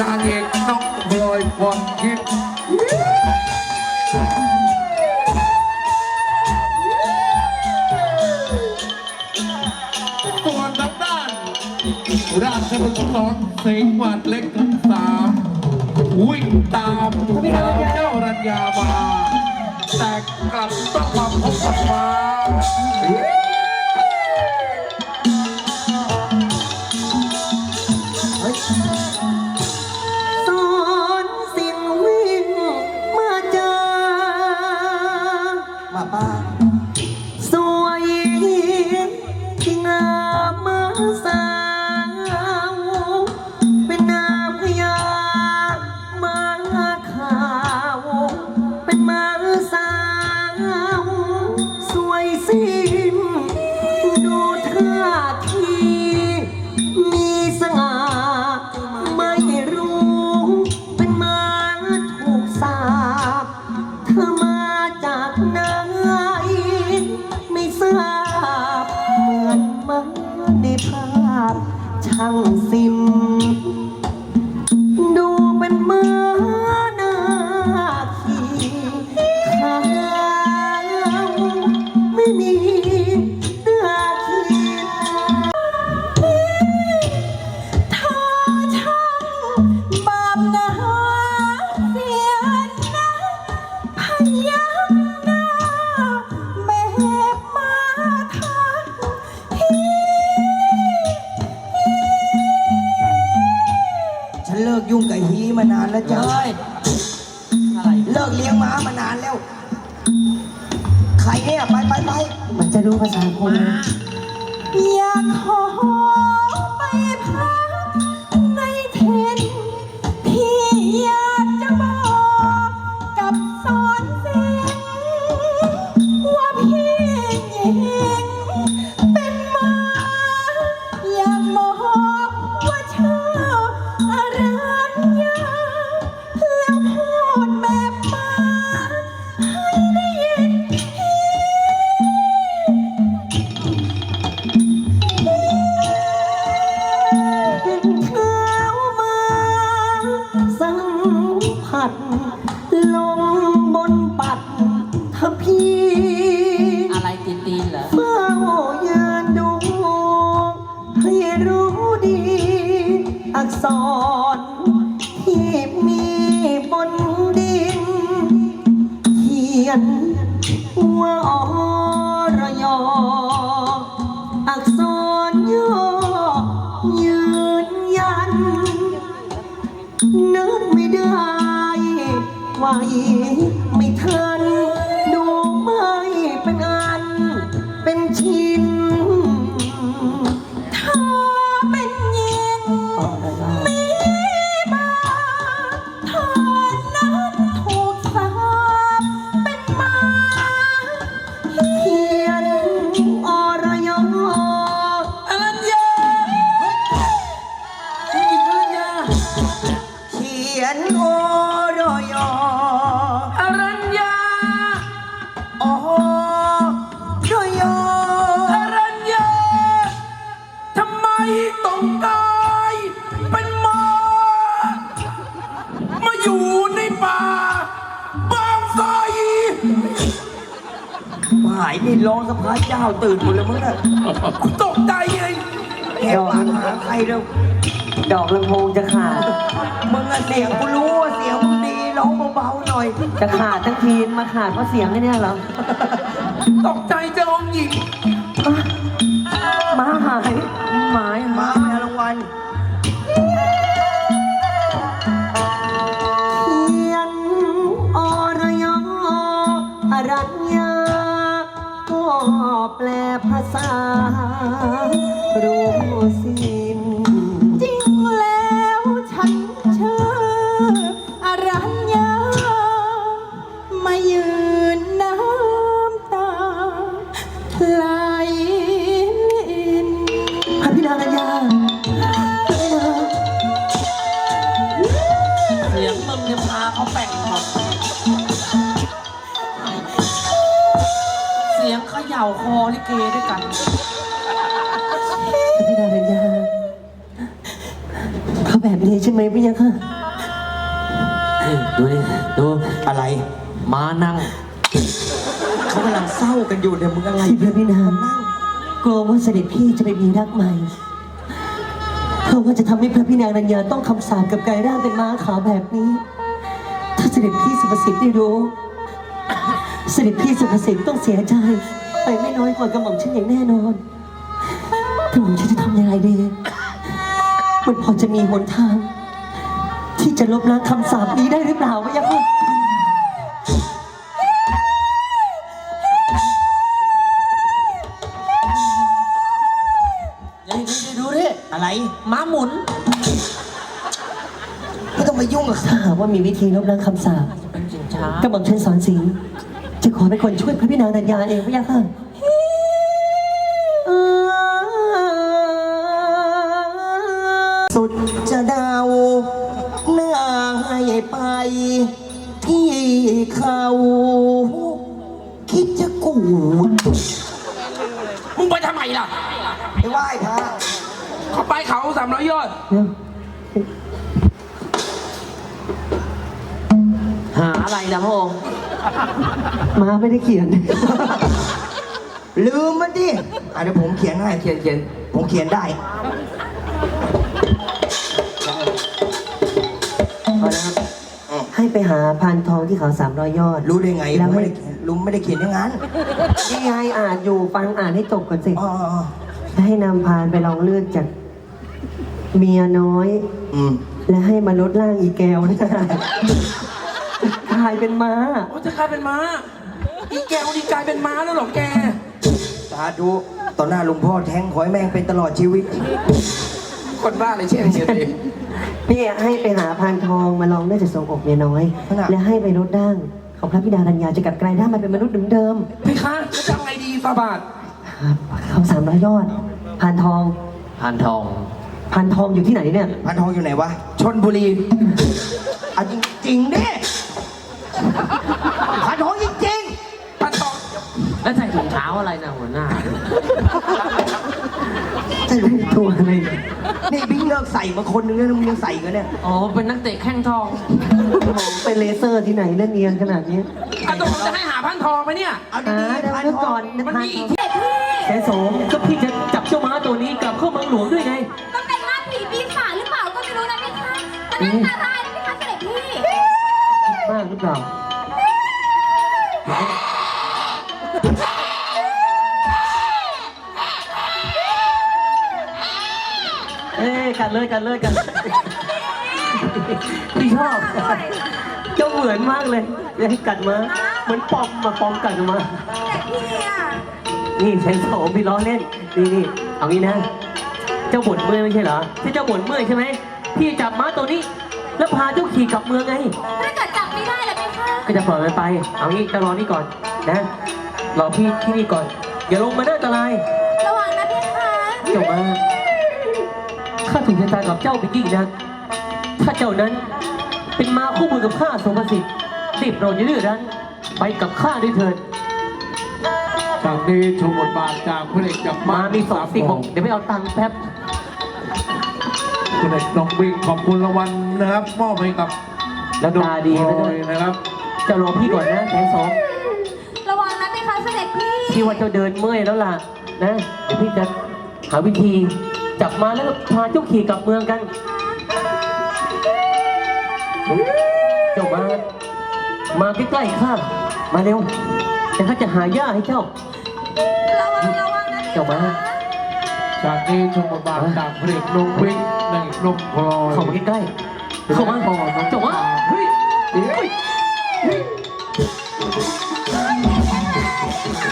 นางเอกน้องพลอยพรทิพย์ส่วนทางด้าน ราชบุตรสอนสิงหวัดเล็กทั้งสามวิ่งตามหามเจ้ารัญญามาแต่กลับต้องมาพบกับฟ้า ช่ แล้วจ้ะ เฮ้ย กษรที่มีบนดิน เขียนว่าอรยอ อักษรย่อยืนยัน นึกไม่ได้ว่าอีไม่ทันดู ขียนโอรอยออรัญญาโอรอยออรัญญาทำไมต้องตายเป็นหมามาอยู่ในป่า บางไทรหายนี่ร้องสะพานเจ้าตื่นหมดเลยมึงน่ะกูตกใจไงแอบปากหาใครแล้ว ดอกลำโพงจะขาด มึงอะเสียงกูรู้ว่าเสียงมึงดีร้องเบาๆหน่อย จะขาดทั้งทีมมาขาดเพราะเสียงไอ้เนี่ยเหรอ ตกใจเจอองค์หญิง คอลิเกด้วยกัน พระพิดารัญญาข้าพแบบนี้ใช่ไหมพี่ยักษ์ค่ะดูดิดูอะไร ม้านั่ง เขากำลังเศร้ากันอยู่เนี่ยมึงอะไรที่พระพี่นางกลัวว่าเสด็จพี่จะไปมีรักใหม่เพราะว่าจะทำให้พระพี่นางรัญญาต้องคำสาปกับกายร่างเป็นม้าขาวแบบนี้ ถ้าเสด็จพี่สุภสิทธิ์ได้รู้ เสด็จพี่สุภสิทธิ์ต้องเสียใจ ไปไม่น้อยกว่ากระหม่อมฉันอย่างแน่นอนกระหม่อมฉันจะทำยังไงดี มันพอจะมีหนทาง ที่จะลบล้างคำสาปนี้ได้หรือเปล่าวะยะค่ะนี่นี่ดูดิอะไรม้าหมุน ไม่ต้องมายุ่งกับเขาถ้าหากว่ามีวิธีลบล้างคำสาปเป็นสินช้ากระหม่อมฉันสอนสิงห์ เป็นคนช่วยพระพี่นางดัญญาเองพะยะค่ะสุดจะเดาหน้าให้ไป ที่เขา คิดจะกูดมึงไปทำไมล่ะ ไปไหว้พระเขาไปเขาสามร้อยยอดเร็วหาอะไรล่ะพระองค์ มาไม่ได้เขียน ลืมมันดิอะเดี๋ยวผมเขียนให้เขียนเขียนผมเขียนได้พอแล้วครับให้ไปหาพานทองที่เขาสามร้อยยอด รู้ได้ไงแล้ผวมไม่ให้ได้เขียนลุงไม่ได้เขียนอย่างนั้นนี่ไงอ่านอยู่ฟังอ่านให้จบก่อนสิ อ๋ออ๋ออ๋อและให้นำพานไปลองเลือกจากเมียน้อย อืมและให้มาลดร่างอีแก้วนะกลายเป็นม้า โอ้จะกลายเป็นม้า อีแกวนี่กลายเป็นม้าแล้วเหรอแก สาธุต่อหน้าหลุงพ่อแทงขอยแม่งเป็นตลอดชีวิต คนบ้าเลยเช่นเดียวเองนี่ให้ไปหาพานทองมาลองได้จากทรงอกเมียน้อย ขนาด และให้ไปลดร่างของพระพิดารัญญาจะกลับกลายร่างมาเป็นมนุษย์เดิมพี่คะจะทำไงดีฟาบาท ๆครับเขาสามร้อยยอดพานทองพานทอง พานทองอยู่ที่ไหนเนี่ย พันทองอยู่ไหนวะ ชนบุรีเอาจริงจริงๆดิ พันทองจริงพันตองแล้วใส่ถุงเท้าอะไรนะหัวหน้า ๆใช่หลุงตัวอะไรเนี่ยนี่บิ๊กเลิกใส่มาคนนึงแล้วมึงยังใส่กันเนี่ยอ๋อ เป็นนักเตะแข้งทองเป็นเลเซอร์ที่ไหนเล่นเนียนขนาดนี้อะตกลงจะให้หาพันทองไหมเนี่ย เอาอ่าดีเดี๋ยวๆพันเมื่อทก่อองนมันพานมีทอีอกงที่แต่โสมก็พี่จะจับเจ้าม้าตัวนี้กลับเข้าเมืองหลวงด้วยไงต้องเป็นร่างผีปีศาจหรือเปล่าก็ไม่รู้นะพี่คะแต่หน้าตา มากหรือเปล่าเอ้ยกันเลยกันเลยกันพี่ชอบเจ้าเหมือนมากเลยอยากให้กัดมาเหมือนปอมมาปอมกัดมา พี่อะนี่ใช้โสมพี่ล้อเล่น นี่นี่เอางี้นะ เจ้าบ่นเมื่อยไม่ใช่เหรอที่เจ้าบ่นเมื่อยใช่ไหมพี่จับม้าตัวนี้ แล้วพาเจ้าขี่กลับเมืองไง ถ้าเกิดจับ ไม่ได้ล่ะพี่คะก็จะปล่อยมันไป เอางี้เจะรอนี่ก่อนนะ รอพี่ที่นี่ก่อน อย่าลงมาเด้ออันตรายระวังนะพี่คะเจ้ามาข้าถูกชะตากับเจ้าเป็นยิ่งนักถ้าเจ้านั้นเป็นมาคู่มือกับข้าสมสิทธิ์รีบโปรดอย่าดื้อรั้นไปกับข้าด้วยเถิด จากนี้ชมบทบาทจากพระเอกจากมามามีสองสิ่งบอกเดี๋ยวไม่เอาตังค์แป๊บ คุณเอกน้องบิ๊กขอบคุณรางวัลนะครับ มอบให้กับ แล้วตาดีโดนะยนะครับ เจ้ารอพี่ก่อนนะแสงสองระวังนะพี่คะเสด็จพี่พี่ว่าเจ้าเดินเมื่อยแล้วล่ะนะเดี๋ยวพี่จะหาวิธีจับมาแล้วก็พาเจ้าขี่กลับเมืองกัน เจ้ามา มาใกล้ๆข้ามาเร็ว แต่ข้าจะหาหญ้าให้เจ้า ระวังระวังนะพี่เจ้ามาคะจากนี้ชมบทบาทจากพระเอกน้องบิ๊กในนมพลอยเข้ามาใกล้ๆเข้ามาเจ้ามา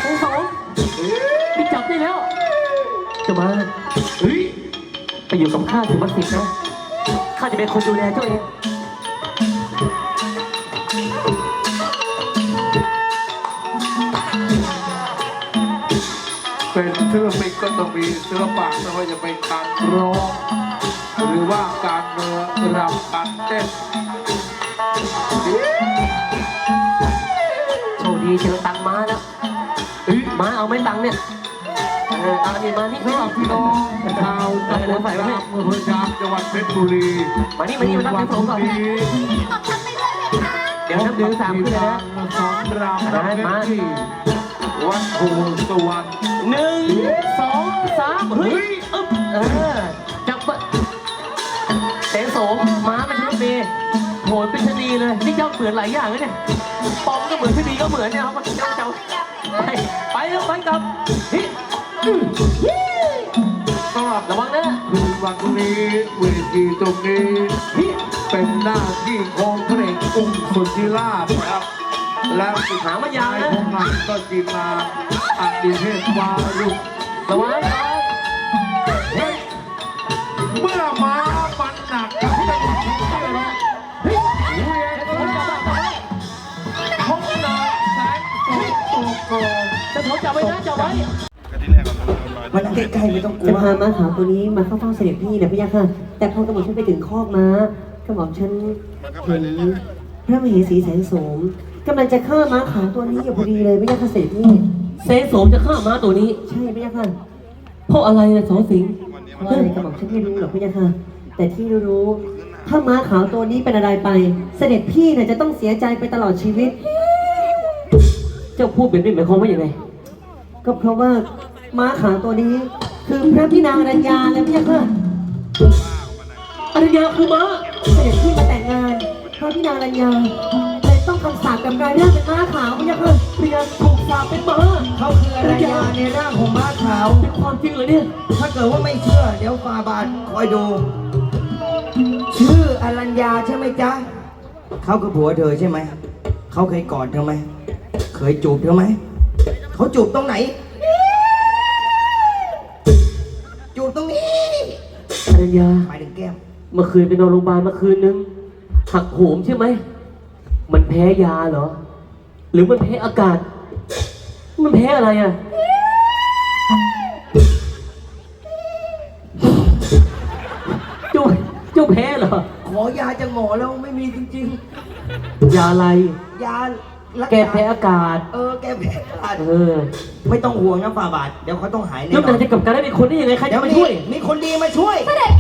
ทั้งสองพี่จับได้แล้วเจ้ามาเฮ้ยไปอยู่กับข้าถึงวันสิบนะข้าจะเป็นคนดูแลเจ้าเองเป็นศิลปินก็ต้องมีศิลปะไม่ว่าจะเป็นการร้องหรือว่าการเนื้อรำการเต้น โชคดีเจอตังค์ม้าแล้วเฮ้ยม้าเอาไหม่ตังค์เนี่ยโอ้ออเอานี่มานี่สำหรับพี่น้องชาวตำบลยางอำเภอยางจังหวัดเพชรบุรีมานี่มานี่มารับที่สองก่อนนี้บอกฉันไปด้วยเพคะเดี๋ยวนับหนึ่งสามขึ้นเลยนะ สองรามประเพชรที่วัดโพสวรรค์หนึ่งสองสามเฮ้ย ปอมก็เหมือนชะนีก็เหมือนเนี่ยครับเจ้าเจ้าไปไปแล้วไปกลับเฮ้ยอืมสำหรับระวังนะคืนวันนี้เวทีตรงนี้เฮ้ยเป็นหน้าที่ของพระเอกอุ้มสุทธิราชครับ แล้วสุดหางมันยาวท้ายนะของมันก็จีมาอดิเทพวารุษระวังเฮ้ยเมื่อม้า จะโถจับไว้นะจับไว้มันใกล้ๆไม่ต้องกลัจะวพาม้าขาวตัวนี้มาเข้าเฝ้าเสด็จพี่นะพี่ยักษ์ค่ะ แต่พอกระหม่อมฉันไปถึงคอกม้ากระหม่อมฉันเห็นพระมเหสีแสงโสมกำลังจะฆ่าม้าขาวตัวนี้อยู่พอดีเลยพี่ยักษ์ค่ะเสด็จพี่เซโสมจะฆ่าม้าตัวนี้ ใช่พี่ยักษ์ค่ะเพราะอะไรนะสองสิงห์เพราะอะไรกระหม่อมฉันไม่รู้หรอกพี่ยักษ์ค่ะ แต่ที่รู้ๆถ้าม้าขาวตัวนี้เป็นอะไรไป เสด็จพี่เนี่ยจะต้องเสียใจไปตลอดชีวิต เจ้าพูดแบบนี้หมายความว่าอย่างไง ก็เพราะว่าม้าขาวตัวนี้ คือพระพี่นางอรัญญาแล้วพี่ยักษ์ค่ะอรัญญาคือม้าเสด็จพี่มาแต่งงานเพราะพี่นางรัญญาเลยต้องคำสาปกับกลายร่างเป็นม้าขาวไม่ใช่ค่ะพยาถูกสาปเป็นม้าเขาคืออรัญญาในร่างของม้าขาว เป็นความจริงเหรอเนี่ย ถ้าเกิดว่าไม่เชื่อ เดี๋ยวฟาบาทคอยดู ชื่ออรัญญาใช่ไหมจ๊ะเขาคือผัวเธอใช่ไหม เขาเคยกอดเธอไหม เคยจูบเธอไหม เขาจูบตรงไหน จูบตรงนี้อรัญญาหมายถึงแก้ม เมื่อคืนไปนอนโรงพยาบาลเมื่อคืนนึง หักโหมใช่ไหม มันแพ้ยาเหรอ หรือมันแพ้อากาศ มันแพ้อะไรอะ เจ้าเจ้าแพ้เหรอ ขอยาจากหมอแล้วไม่มีจริงยาอะไร ๆ ยา รัษาแกแพ้อากาศ เออแกแพ้อากาศเออไม่ต้องห่วงนะฟาบาท เดี๋ยวเขาต้องหายแน่แล้วนนาองนจะกลับกันได้เป็นคนได้ยังไงใครเดี๋จะยวมามีช่วยมีคนดีมาช่วย เสด็จ